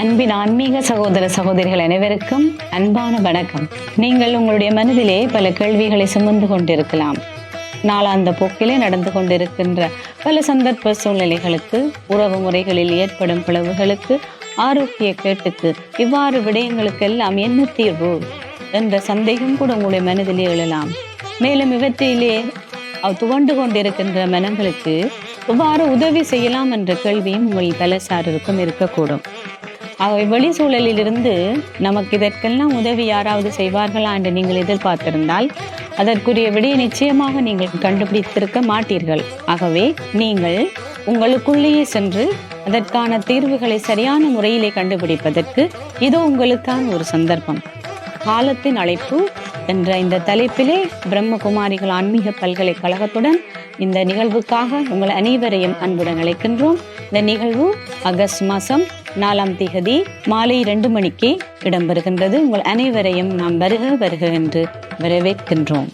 அன்பின் ஆன்மீக சகோதர சகோதரிகள் அனைவருக்கும் அன்பான வணக்கம். நீங்கள் உங்களுடைய மனதிலே பல கேள்விகளை சுமந்து கொண்டிருக்கலாம். நாளாந்த போக்கிலே நடந்து கொண்டிருக்கின்ற பல சந்தர்ப்ப சூழ்நிலைகளுக்கு உறவு முறைகளில் ஏற்படும் பிளவுகளுக்கு ஆரோக்கிய கேட்டுக்கு இவ்வாறு விடயங்களுக்கெல்லாம் என்ன தீர்வு? என்ற சந்தேகம் கூட உங்களுடைய மனதிலே எழலாம். மேலும் இவற்றிலே துவண்டு கொண்டிருக்கின்ற மனங்களுக்கு எவ்வாறு உதவி செய்யலாம் என்ற கேள்வியும் உங்கள் பலசாரருக்கும் இருக்கக்கூடும். ஆகவே வெளி சூழலிலிருந்து நமக்கு இதற்கெல்லாம் உதவி யாராவது செய்வார்களா என்று நீங்கள் எதிர்பார்த்திருந்தால் அதற்குரிய விடையை நிச்சயமாக நீங்கள் கண்டுபிடித்திருக்க மாட்டீர்கள். ஆகவே நீங்கள் உங்களுக்குள்ளேயே சென்று அதற்கான தீர்வுகளை சரியான முறையிலே கண்டுபிடிப்பதற்கு இதோ உங்களுக்கான ஒரு சந்தர்ப்பம். காலத்தின் அழைப்பு என்ற இந்த தலைப்பிலே பிரம்மகுமாரிகள் ஆன்மீக பல்கலைக்கழகத்துடன் இந்த நிகழ்வுக்காக உங்கள் அனைவரையும் அன்புடன் அழைக்கின்றோம். இந்த நிகழ்வு ஆகஸ்ட் மாதம் நாலாம் திகதி மாலை இரண்டு மணிக்கு இடம்பெறுகின்றது. உங்கள் அனைவரையும் நாம் வருக வருக என்று வரவேற்கின்றோம்.